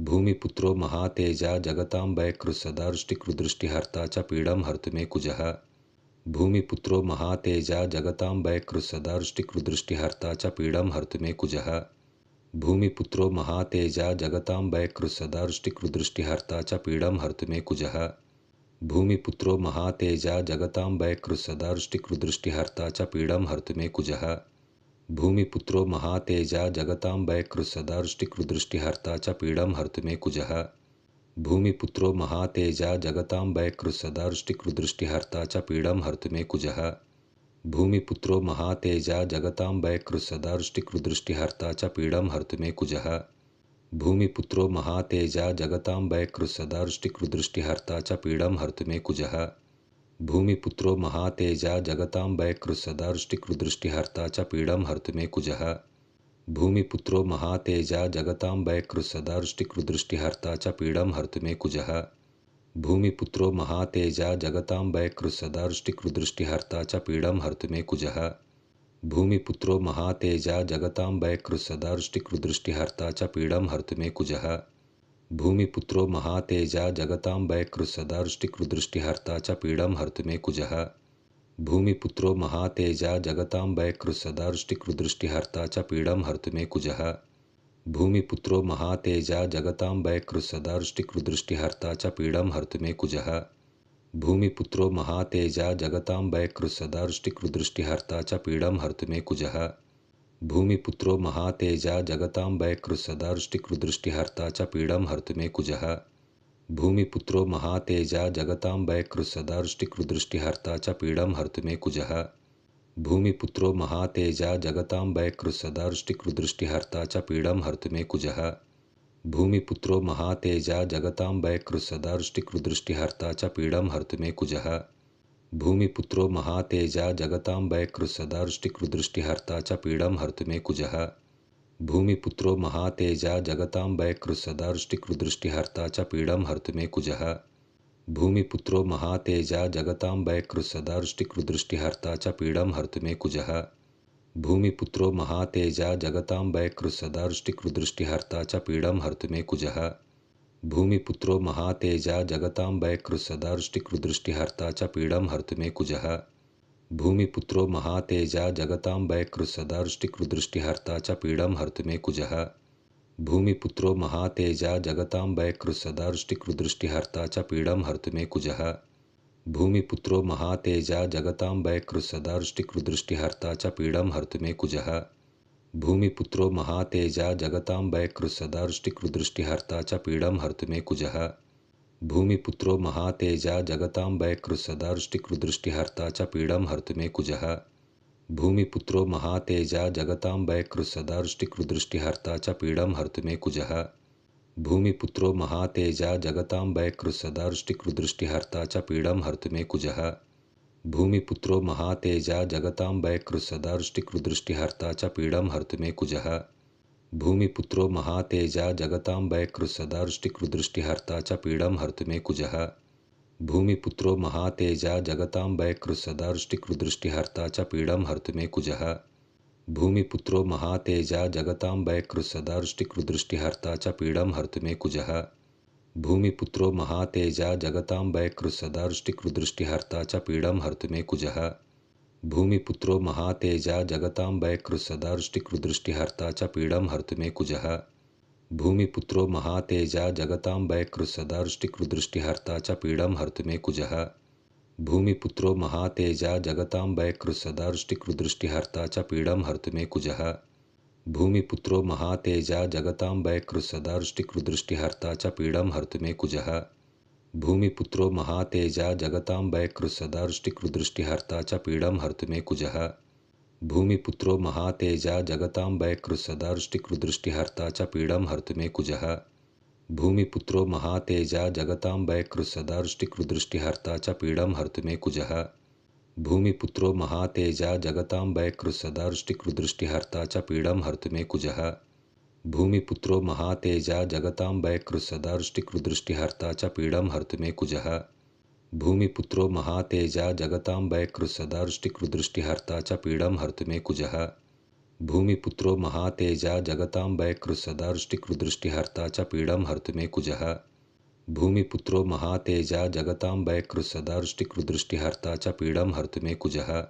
भूमिपुत्रो महातेजा जगताम्बैकृसदाष्टिकृदृष्टिहर्ता च पीडं हर्तु मे कुजः। भूमिपुत्रो महातेजा जगताम्बैकृसदाष्टिकृदृष्टिहर्ता च पीडं हर्तु मे कुजः। भूमिपुत्रो महातेजा जगताम्बैकृसदाष्टिकृदृष्टिहर्ता च पीडं हर्तु मे कुजः। भूमिपुत्रो महातेजा जगताम्बैकृसदाष्टिकृदृष्टिहर्ता च पीडं हर्तु मे कुजः। भूमिपुत्रो महातेजा जगताम्बैकृसदाष्टिकृदृष्टिहर्ता च पीडं हर्तु मे कुजः। भूमिपुत्रो महातेजा जगताम्बैकृसदाष्टिकृदृष्टिहर्ता च पीडं हर्तु मे कुजः। भूमिपुत्रो महातेजा जगताम्बैकृसदाष्टिकृदृष्टिहर्ता च पीडं हर्तु मे कुजः। भूमिपुत्रो महातेजा जगताम्बैकृसदाष्टिकृदृष्टिहर्ता च पीडं हर्तु मे कुजः। भूमिपुत्रो महातेजा जगताम्बैकृसदाष्टिकृदृष्टिहर्ता च पीडं हर्तु मे कुजः। भूमिपुत्रो महातेजा जगताम्बैकृसदाष्टिकृदृष्टिहर्ता च पीडं हर्तु मे कुजः। भूमिपुत्रो महातेजा जगताम्बैकृसदाष्टिकृदृष्टिहर्ता च पीडं हर्तु मे कुजः। भूमिपुत्रो महातेजा जगताम्बैकृसदाष्टिकृदृष्टिहर्ता च पीडं हर्तु मे कुजः। भूमिपुत्रो महातेजा जगताम्बैकृसदाष्टिकृदृष्टिहर्ता च पीडं हर्तु मे कुजः। भूमिपुत्रो महातेजा जगताम्बैकृसदाष्टिकृदृष्टिहर्ता च पीडं हर्तु मे कुजः। भूमिपुत्रो महातेजा जगताम्बैकृसदाष्टिकृदृष्टिहर्ता च पीडं हर्तु मे कुजः। भूमिपुत्रो महातेजा जगताम्बैकृसदाष्टिकृदृष्टिहर्ता च पीडं हर्तु मे कुजः। भूमिपुत्रो महातेजा जगताम्बैकृसदाष्टिकृदृष्टिहर्ता च पीडं हर्तु मे कुजः। भूमिपुत्रो महातेजा जगताम्बैकृसदाष्टिकृदृष्टिहर्ता च पीडं हर्तु मे कुजः। भूमिपुत्रो महातेजा जगताम्बैकृसदाष्टिकृदृष्टिहर्ता च पीडं हर्तु मे कुजः। भूमिपुत्रो महातेजा जगताम्बैकृसदाष्टिकृदृष्टिहर्ता च पीडं हर्तु मे कुजः। भूमिपुत्रो महातेजा जगताम्बैकृसदाष्टिकृदृष्टिहर्ता च पीडं हर्तु मे कुजः। भूमिपुत्रो महातेजा जगताम्बैकृसदाष्टिकृदृष्टिहर्ता च पीडं हर्तु मे कुजः। भूमिपुत्रो महातेजा जगताम्बैकृसदाष्टिकृदृष्टिहर्ता च पीडं हर्तु मे कुजः। भूमिपुत्रो महातेजा जगताम्बैकृसदाष्टिकृदृष्टिहर्ता च पीडं हर्तु मे कुजः। भूमिपुत्रो महातेजा जगताम्बैकृसदाष्टिकृदृष्टिहर्ता च पीडं हर्तु मे कुजः। भूमिपुत्रो महातेजा जगताम्बैकृसदाष्टिकृदृष्टिहर्ता च पीडं हर्तु मे कुजः। भूमिपुत्रो महातेजा जगताम्बैकृसदाष्टिकृदृष्टिहर्ता च पीडं हर्तु मे कुजः। भूमिपुत्रो महातेजा जगताम्बैकृसदाष्टिकृदृष्टिहर्ता च पीडं हर्तु मे कुजः। भूमिपुत्रो महातेजा जगताम्बैकृसदाष्टिकृदृष्टिहर्ता च पीडं हर्तु मे कुजः। भूमिपुत्रो महातेजा जगताम्बैकृसदाष्टिकृदृष्टिहर्ता च पीडं हर्तु मे कुजः। भूमिपुत्रो महातेजा जगताम्बैकृसदाष्टिकृदृष्टिहर्ता च पीडं हर्तु मे कुजः। भूमिपुत्रो महातेजा जगताम्बैकृसदाष्टिकृदृष्टिहर्ता च पीडं हर्तु मे कुजः। भूमिपुत्रो महातेजा जगताम्बैकृसदाष्टिकृदृष्टिहर्ता च पीडं हर्तु मे कुजः। भूमिपुत्रो महातेजा जगताम्बैकृसदाष्टिकृदृष्टिहर्ता च पीडं हर्तु मे कुजः। भूमिपुत्रो महातेजा जगताम्बैकृसदाष्टिकृदृष्टिहर्ता च पीडं हर्तु मे कुजः। भूमिपुत्रो महातेजा जगताम्बैकृसदाष्टिकृदृष्टिहर्ता च पीडं हर्तु मे कुजः। भूमिपुत्रो महातेजा जगताम्बैकृसदाष्टिकृदृष्टिहर्ता च पीडं हर्तु मे कुजः। भूमिपुत्रो महातेजा जगताम्बैकृसदाष्टिकृदृष्टिहर्ता च पीडं हर्तु मे कुजः। भूमिपुत्रो महातेजा जगताम्बैकृसदाष्टिकृदृष्टिहर्ता च पीडं हर्तु मे कुजः। भूमिपुत्रो महातेजा जगताम्बैकृसदाष्टिकृदृष्टिहर्ता च पीडं हर्तु मे कुजः। भूमिपुत्रो महातेजा जगताम्बैकृसदाष्टिकृदृष्टिहर्ता च पीडं हर्तु मे कुजः। भूमिपुत्रो महातेजा जगताम्बैकृसदाष्टिकृदृष्टिहर्ता च पीडं हर्तु मे कुजः। भूमिपुत्रो महातेजा जगताम्बैकृसदाष्टिकृदृष्टिहर्ता च पीडं हर्तु मे कुजः। भूमिपुत्रो महातेजा जगताम्बैकृसदाष्टिकृदृष्टिहर्ता च पीडं हर्तु मे कुजः। भूमिपुत्रो महातेजा जगताम्बैकृसदाष्टिकृदृष्टिहर्ता च हर्तु मे कुजः। भूमिपुत्रो महातेजा जगताम्बैकृसदाष्टिकृदृष्टिहर्ता च हर्तु मे कुजः। भूमिपुत्रो महातेजा जगताम्बैकृसदाष्टिकृदृष्टिहर्ता च हर्तु मे कुजः। भूमिपुत्रो महातेजा जगताम्बैकृसदारुष्टिकृदृष्टिहर्ता च हर्तु मे कुजः। भूमिपुत्रो महातेजा जगताम्बैकृसदारुष्टिकृदृष्टिहर्ता च पीडं हर्तु मे कुजः।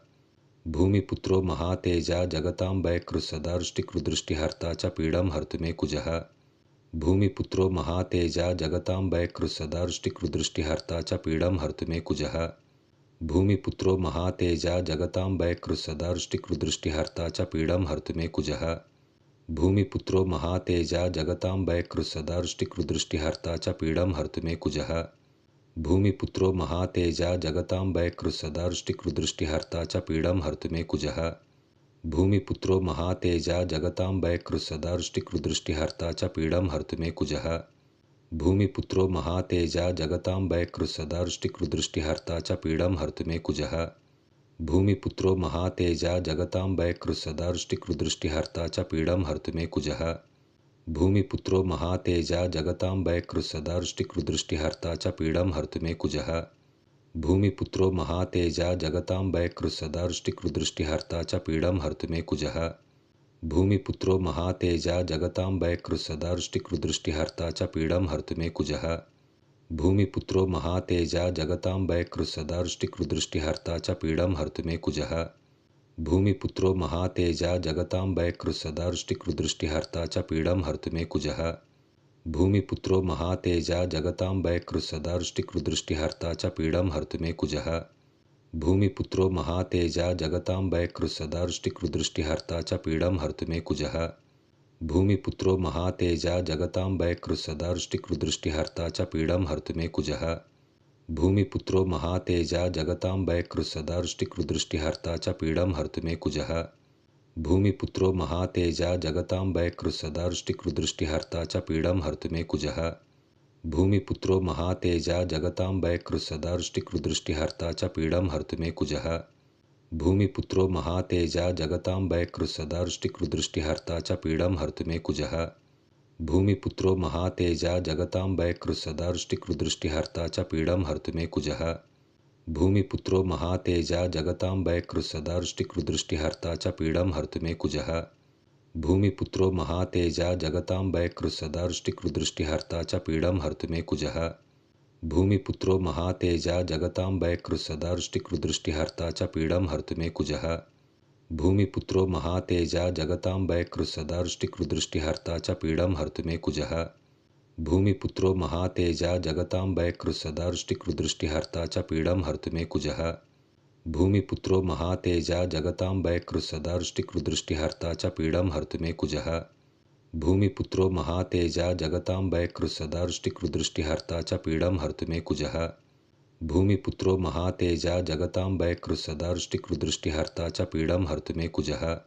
भूमिपुत्रो महातेजा जगताम्बैकृसदारुष्टिकृदृष्टिहर्ता च पीडं हर्तु मे कुजः। भूमिपुत्रो महातेजा जगताम्बैकृसदारुष्टिकृदृष्टिहर्ता च हर्तु मे कुजः। भूमिपुत्रो महातेजा जगताम्बैकृसदारुष्टिकृदृष्टिहर्ता च हर्तु मे कुजः। भूमिपुत्रो महातेजा जगताम्बैकृसदारुष्टिकृदृष्टिहर्ता च पीडं हर्तु मे कुजः। भूमिपुत्रो महातेजा जगताम्बैकृसदारुष्टिकृदृष्टिहर्ता च पीडं हर्तु मे कुजः। भूमिपुत्रो महातेजा जगताम्बैकृसदारुष्टिकृदृष्टिहर्ता च पीडं हर्तु मे कुजः। भूमिपुत्रो महातेजा जगताम्बैकृसदारुष्टिकृदृष्टिहर्ता च पीडं हर्तु मे कुजः। भूमिपुत्रो महातेजा जगताम्बैकृसदारुष्टिकृदृष्टिहर्ता च पीडं हर्तु मे कुजः। भूमिपुत्रो महातेजा जगताम्बैकृसदारुष्टिकृदृष्टिहर्ता च पीडं हर्तु मे कुजः। भूमिपुत्रो महातेजा जगताम्बैकृसदारुष्टिकृदृष्टिहर्ता च पीडं हर्तु मे कुजः। भूमिपुत्रो महातेजा जगताम्बैकृसदारुष्टिकृदृष्टिहर्ता च पीडं हर्तु मे कुजः। भूमिपुत्रो महातेजा जगताम्बैकृसदारुष्टिकृदृष्टिहर्ता च पीडं हर्तु मे कुजः। भूमिपुत्रो महातेजा जगताम्बैकृसदारुष्टिकृदृष्टिहर्ता च पीडं हर्तु मे कुजः। भूमिपुत्रो महातेजा जगताम्बैकृसदारुष्टिकृदृष्टिहर्ता च पीडं हर्तु मे कुजः। भूमिपुत्रो महातेजा जगताम्बैकृसदारुष्टिकृदृष्टिहर्ता च पीडं हर्तु मे कुजः। भूमिपुत्रो महातेजा जगताम्बैकृसदारुष्टिकृदृष्टिहर्ता च पीडं हर्तु मे कुजः। भूमिपुत्रो महातेजा जगताम्बैकृसदारुष्टिकृदृष्टिहर्ता च पीडं हर्तु मे कुजः। भूमिपुत्रो महातेजा जगताम्बैकृसदारुष्टिकृदृष्टिहर्ता च पीडं हर्तु मे कुजः। भूमिपुत्रो महातेजा जगताम्बैकृसदारुष्टिकृदृष्टिहर्ता च पीडं हर्तु मे कुजः। भूमिपुत्रो महातेजा जगताम्बैकृसदारुष्टिकृदृष्टिहर्ता च पीडं हर्तु मे कुजः। भूमिपुत्रो महातेजा जगताम्बैकृसदारुष्टिकृदृष्टिहर्ता च पीडं हर्तु मे कुजः। भूमिपुत्रो महातेजा जगताम्बैकृसदारुष्टिकृदृष्टिहर्ता च पीडं हर्तु मे कुजः। भूमिपुत्रो महातेजा जगताम्बैकृसदारुष्टिकृदृष्टिहर्ता च पीडं हर्तु मे कुजः। भूमिपुत्रो महातेजा जगताम्बैकृसदारुष्टिकृदृष्टिहर्ता च पीडं हर्तु मे कुजः। भूमिपुत्रो महातेजा जगताम्बैकृसदारुष्टिकृदृष्टिहर्ता च पीडं हर्तु मे कुजः। भूमिपुत्रो महातेजा जगताम्बैकृसदारुष्टिकृदृष्टिहर्ता च पीडं हर्तु मे कुजः। भूमिपुत्रो महातेजा जगताम्बैकृसदारुष्टिकृदृष्टिहर्ता च पीडं हर्तु मे कुजः। भूमिपुत्रो महातेजा जगताम्बैकृसदारुष्टिकृदृष्टिहर्ता च पीडं हर्तु मे कुजः। भूमिपुत्रो महातेजा जगताम्बैकृसदारुष्टिकृदृष्टिहर्ता च पीडं हर्तु मे कुजः।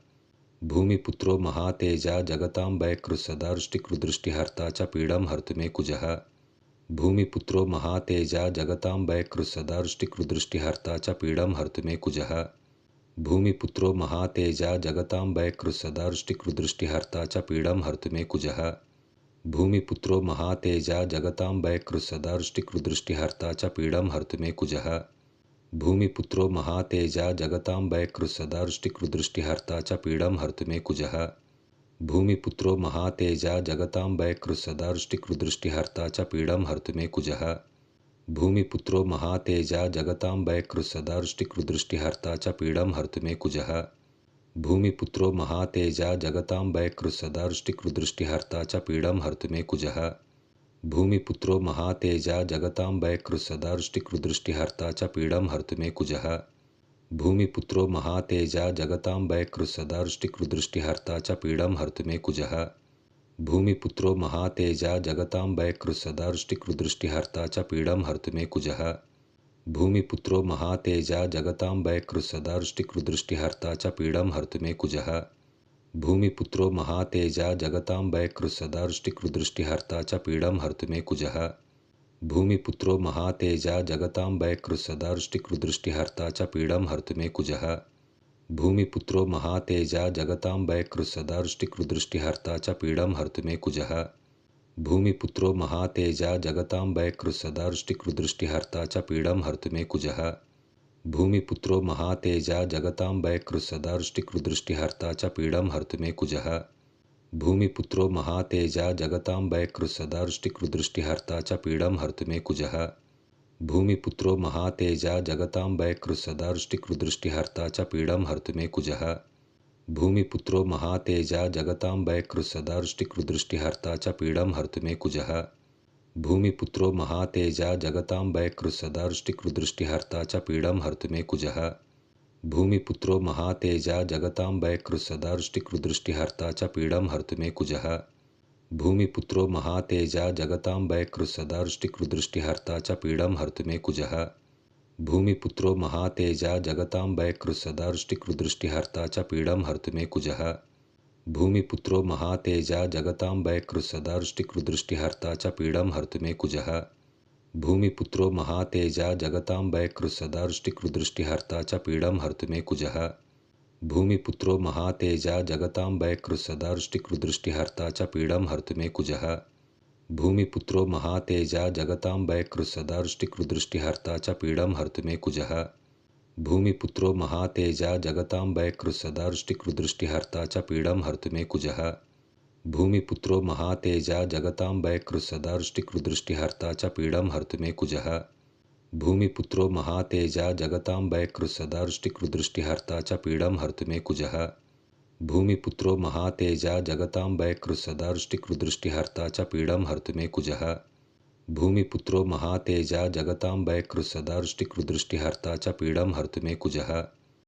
भूमिपुत्रो महातेजा जगताम्बैकृसदारुष्टिकृदृष्टिहर्ता च पीडं हर्तु मे कुजः। भूमिपुत्रो महातेजा जगताम्बैकृसदारुष्टिकृदृष्टिहर्ता च पीडं हर्तु मे कुजः। भूमिपुत्रो महातेजा जगताम्बैकृसदारुष्टिकृदृष्टिहर्ता च पीडं हर्तु मे कुजः। भूमिपुत्रो महातेजा जगताम्बैकृसदारुष्टिकृदृष्टिहर्ता च पीडं हर्तु मे कुजः। भूमिपुत्रो महातेजा जगताम्बैकृसदारुष्टिकृदृष्टिहर्ता च पीडं हर्तु मे कुजः। भूमिपुत्रो महातेजा जगताम्बैकृसदारुष्टिकृदृष्टिहर्ता च पीडं हर्तु मे कुजः। भूमिपुत्रो महातेजा जगताम्बैकृसदारुष्टिकृदृष्टिहर्ता च पीडं हर्तु मे कुजः। भूमिपुत्रो महातेजा जगताम्बैकृसदारुष्टिकृदृष्टिहर्ता च पीडं हर्तु मे कुजः। भूमिपुत्रो महातेजा जगताम्बैकृसदारुष्टिकृदृष्टिहर्ता च पीडं हर्तु मे कुजः। भूमिपुत्रो महातेजा जगताम्बैकृसदारुष्टिकृदृष्टिहर्ता च पीडं हर्तु मे कुजः। भूमिपुत्रो महातेजा जगताम्बैकृसदारुष्टिकृदृष्टिहर्ता च पीडं हर्तु मे कुजः। भूमिपुत्रो महातेजा जगताम्बैकृसदारुष्टिकृदृष्टिहर्ता च पीडं हर्तु मे कुजः। भूमिपुत्रो महातेजा जगताम्बैकृसदारुष्टिकृदृष्टिहर्ता च पीडं हर्तु मे कुजः। भूमिपुत्रो महातेजा जगताम्बैकृसदारुष्टिकृदृष्टिहर्ता च पीडं हर्तु मे कुजः। भूमिपुत्रो महातेजा जगताम्बैकृसदारुष्टिकृदृष्टिहर्ता च हर्तु मे कुजः। भूमिपुत्रो महातेजा जगताम्बैकृसदारुष्टिकृदृष्टिहर्ता च हर्तु मे कुजः। भूमिपुत्रो महातेजा जगताम्बैकृसदारुष्टिकृदृष्टिहर्ता च हर्तु मे कुजः। भूमिपुत्रो महातेजा जगताम्बैकृसदारुष्टिकृदृष्टिहर्ता च हर्तु मे कुजः। भूमिपुत्रो महातेजा जगताम्बैकृसदारुष्टिकृदृष्टिहर्ता च पीडं हर्तु मे कुजः। भूमिपुत्रो महातेजा जगताम्बैकृसदारुष्टिकृदृष्टिहर्ता च पीडं हर्तु मे कुजः। भूमिपुत्रो महातेजा जगताम्बैकृसदारुष्टिकृदृष्टिहर्ता च पीडं हर्तु मे कुजः। भूमिपुत्रो महातेजा जगताम्बैकृसदारुष्टिकृदृष्टिहर्ता च पीडं हर्तु मे कुजः। भूमिपुत्रो महातेजा जगताम्बैकृसदारुष्टिकृदृष्टिहर्ता च पीडं हर्तु मे कुजः। भूमिपुत्रो महातेजा जगताम्बैकृसदारुष्टिकृदृष्टिहर्ता च पीडं हर्तु मे कुजः। भूमिपुत्रो महातेजा जगताम्बैकृसदारुष्टिकृदृष्टिहर्ता च पीडं हर्तु मे कुजः। भूमिपुत्रो महातेजा जगताम्बैकृसदारुष्टिकृदृष्टिहर्ता च पीडं हर्तु मे कुजः। भूमिपुत्रो महातेजा जगताम्बैकृसदारुष्टिकृदृष्टिहर्ता च पीडं हर्तु मे कुजः। भूमिपुत्रो महातेजा जगताम्बैकृसदारुष्टिकृदृष्टिहर्ता च पीडं हर्तु मे कुजः। भूमिपुत्रो महातेजा जगताम्बैकृसदारुष्टिकृदृष्टिहर्ता च पीडं हर्तु मे कुजः। भूमिपुत्रो महातेजा जगताम्बैकृसदारुष्टिकृदृष्टिहर्ता च पीडं हर्तु मे कुजः। भूमिपुत्रो महातेजा ऋष्टिकृदृष्टिहर्ता च पीडं हर्तु मे कुजः। भूमिपुत्रो महातेजा जगताम्बैकृसदारुष्टिकृदृष्टिहर्ता च ऋष्टिकृदृष्टिहर्ता च पीडं हर्तु मे कुजः। भूमिपुत्रो महातेजा जगताम्बैकृसदारुष्टिकृदृष्टिहर्ता च पीडं हर्तु मे कुजः भूमिपुत्रो महातेजा जगताम्बैकृसदारुष्टिकृदृष्टिहर्ता च पीडं हर्तु मे कुजः।